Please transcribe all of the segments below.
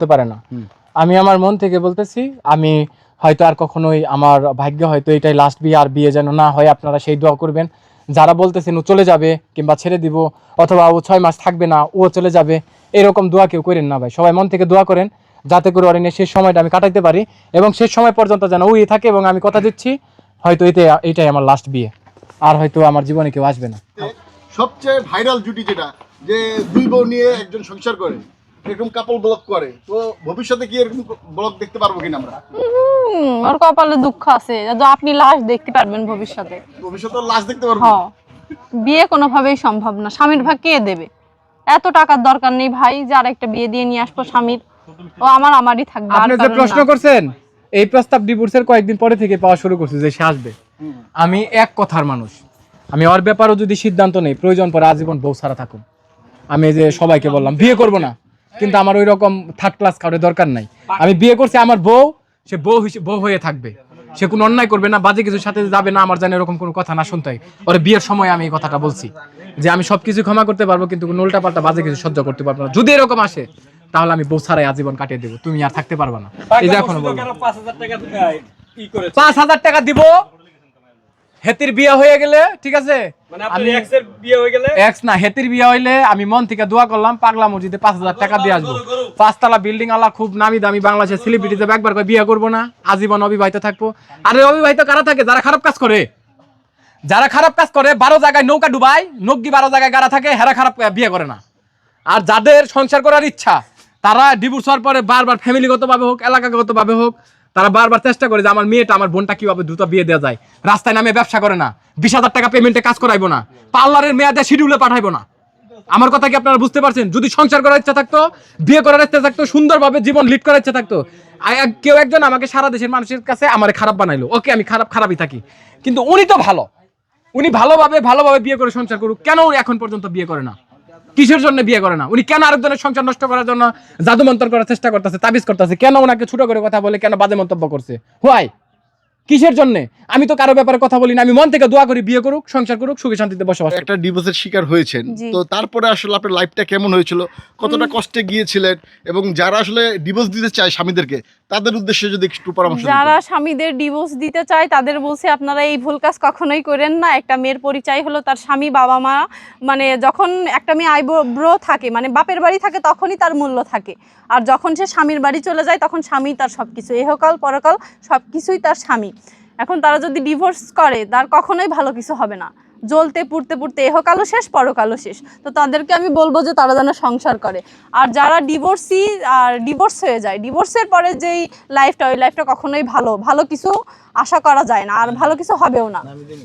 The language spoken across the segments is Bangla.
হতে পারে না। আমি আমার মন থেকে বলতেছি আমি হয়তো আর কখনোই আমার ভাগ্য হয়তো এটাই লাস্ট বিয়ে আর বিয়ে যেন না হয় আপনারা সেই দোয়া করবেন। যারা বলতেছেন ও চলে যাবে কিংবা ছেড়ে দিব অথবা ও ছয় মাস থাকবে না ও চলে যাবে এরকম দোয়া কেউ করেন না ভাই। সবাই মন থেকে দোয়া করেন যাতে করে অরণ্যের শেষ সময়টা আমি কাটাইতে পারি এবং শেষ সময় পর্যন্ত যেন ওই থাকে এবং আমি কথা দিচ্ছি হয়তো এতে এটাই আমার লাস্ট বিয়ে। আর হয়তো আমার জীবনে কেউ আসবে না। সবচেয়ে ভাইরাল জুটি যেটা যে দুই বউ নিয়ে একজন সংসার করে। এরকম কাপল ব্লগ করে তো ভবিষ্যতে কি এরকম ব্লগ দেখতে পারব কিনা আমরা? ওর কপালে দুঃখ আছে যা আপনি লাশ দেখতে পারবেন ভবিষ্যতে। ভবিষ্যতে লাশ দেখতে পারব? হ বিয়ে কোনোভাবেই সম্ভব না। স্বামীর ভাগ কে দেবে? এত টাকার দরকার নেই ভাই যে আর একটা বিয়ে দিয়ে নিয়ে আসব স্বামীর। ও আমার আমারই থাকবে আপনি যে প্রশ্ন করছেন এই প্রস্তাব ডিভোর্সের কয়েকদিন পরে থেকে পাওয়া শুরু করছে যে সে আসবে। আমি এক কথার মানুষ। আমি ওর ব্যাপারেও যদি সিদ্ধান্ত নেই প্রয়োজন পরে আজীবন বউ ছাড়া থাকুন আমি যে সবাইকে বললাম বিয়ে করব না। কিন্তু আমার ওই রকম থার্ড ক্লাস কারোর দরকার নাই। আমি বিয়ে করছি আমার বউ সে বউ বউ হয়ে থাকবে। সে কোনো অন্যায় করবে না বাজে কিছুর সাথে যাবে না আমার জানি এরকম কোনো কথা না শুনতে ওর বিয়ের সময় আমি এই কথাটা বলছি যে আমি সবকিছু ক্ষমা করতে পারব কিন্তু কোনো উল্টা পাল্টা বাজে কিছু সহ্য করতে পারব না। যদি এরকম আসে তাহলে আমি বউ ছাড়াই আজীবন কাটিয়ে দেবো। তুমি আর থাকতে পারবে না। এই যে এখনও বলব ই পাঁচ হাজার টাকা দিব হেতির বিয়ে হয়ে গেলে ঠিক আছে? মানে এক্স না হেতির বিয়ে হইলে আমি মন থেকে দোয়া করলাম পাগলা মসজিদে পাঁচ হাজার টাকা দিয়ে আসব। পাঁচতলা বিল্ডিং আলা খুব নামি দামি বাংলাদেশের সেলিব্রিটি যাবে একবার করে বিয়ে করব না আজীবন অবিবাহিত থাকব। আরে অবিবাহিত কারা থাকে? যারা খারাপ কাজ করে। যারা খারাপ কাজ করে বারো জায়গায় নৌকা ডুবায় নগ্গি বারো জায়গায় গাড়া থাকে হেরা খারাপ বিয়ে করে না। আর যাদের সংসার করার ইচ্ছা তারা ডিভোর্স হওয়ার পরে বারবার ফ্যামিলিগত ভাবে হোক এলাকাগত ভাবে হোক তারা বারবার চেষ্টা করে যে আমার মেয়েটা, আমার বোনটা কীভাবে দ্রুত বিয়ে দেওয়া যায়। রাস্তায় নামে ব্যবসা করে না। বিশ হাজার টাকা পেমেন্টে কাজ করাইবো না। পার্লারের মেয়াদে শিডিউলে পাঠাইবো না। আমার কথা কি আপনারা বুঝতে পারছেন? যদি সংসার করার ইচ্ছা থাকতো, বিয়ে করার ইচ্ছা থাকতো, সুন্দরভাবে জীবন লিড করার ইচ্ছা থাকতো কেউ একজন আমাকে সারা দেশের মানুষের কাছে আমার খারাপ বানাইলো। ওকে আমি খারাপ, খারাপই থাকি। কিন্তু উনি তো ভালো। উনি ভালোভাবে ভালোভাবে বিয়ে করে সংসার করুক। কেন এখন পর্যন্ত বিয়ে করে না? কিসের জন্য বিয়ে করে না? উনি কেন আরেকজনের সংসার নষ্ট করার জন্য জাদু মন্তর করার চেষ্টা করতেছে তাবিজ করতেছে? কেন ওনাকে ছোট করে কথা বলে কেন বাজে মন্তব্য করছে? হোয়াই কিসের জন্য? আমি তো কারও ব্যাপারে কথা বলি না আমি মন থেকে দোয়া করি বিয়ে করুক সংসার করুক সুখে শান্তিতে বসবাস একটা ডিভোর্সের শিকার হয়েছেন। তো তারপরে আসলে আপনার লাইফটা কেমন হয়েছিল? কতটা কষ্টে গিয়েছিলেন? এবং যারা আসলে ডিভোর্স দিতে চায় স্বামীদেরকে তাদের উদ্দেশ্যে যদি একটু পরামর্শ যারা স্বামীদের ডিভোর্স দিতে চায়, তাদের বলছে, আপনারা এই ভুল কাজ কখনোই করেন না। একটা মেয়ের পরিচয় হলো তার স্বামী, বাবা, মা। মানে যখন একটা মেয়ে আইব্রো থাকে মানে বাপের বাড়ি থাকে, তখনই তার মূল্য থাকে। আর যখন সে স্বামীর বাড়ি চলে যায়, তখন স্বামী তার সব কিছু এহকাল, পরকাল সব কিছুই তার স্বামী। এখন তারা যদি ডিভোর্স করে, তার কখনোই ভালো কিছু হবে না। জ্বলতে পুড়তে পুড়তে এহকালও শেষ পরকালও শেষ। তো তাদেরকে আমি বলব যে তারা যেন সংসার করে। আর যারা ডিভোর্সি আর ডিভোর্স হয়ে যায় ডিভোর্সের পরে যেই লাইফটা ওই লাইফটা কখনোই ভালো ভালো কিছু আশা করা যায় না আর ভালো কিছু হবেও না।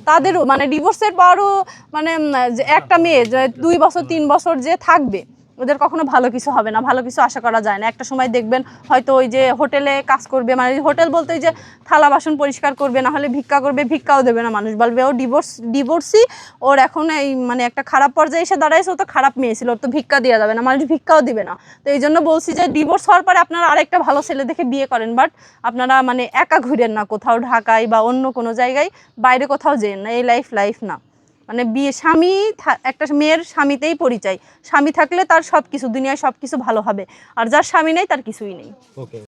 তাদেরও মানে ডিভোর্সের পরও মানে যে একটা মেয়ে যে দুই বছর তিন বছর যে থাকবে ওদের কখনো ভালো কিছু হবে না, ভালো কিছু আশা করা যায় না। একটা সময় দেখবেন হয়তো ওই যে হোটেলে কাজ করবে মানে হোটেল বলতে ওই যে থালা বাসন পরিষ্কার করবে, না হলে ভিক্ষা করবে, ভিক্ষাও দেবে না মানুষ। বলবে, ও ডিভোর্স ডিভোর্সই ওর এখন এই মানে একটা খারাপ পর্যায়ে এসে দাঁড়াইছে, ও তো খারাপ মেয়ে ছিল, ওর তো ভিক্ষা দেওয়া যাবে না, মানুষ ভিক্ষাও দিবে না। তো এই জন্য বলছি যে ডিভোর্স হওয়ার পরে আপনারা আরেকটা ভালো ছেলে দেখে বিয়ে করেন বাট আপনারা মানে একা ঘুরেন না কোথাও, ঢাকায় বা অন্য কোনো জায়গায়, বাইরে কোথাও যেন না, এই লাইফ লাইফ না। মানে বিয়ে, স্বামী একটা মেয়ের স্বামীতেই পরিচয়। স্বামী থাকলে তার সব কিছু দুনিয়ায় সব কিছু ভালো হবে। আর যার স্বামী নেই, তার কিছুই নেই।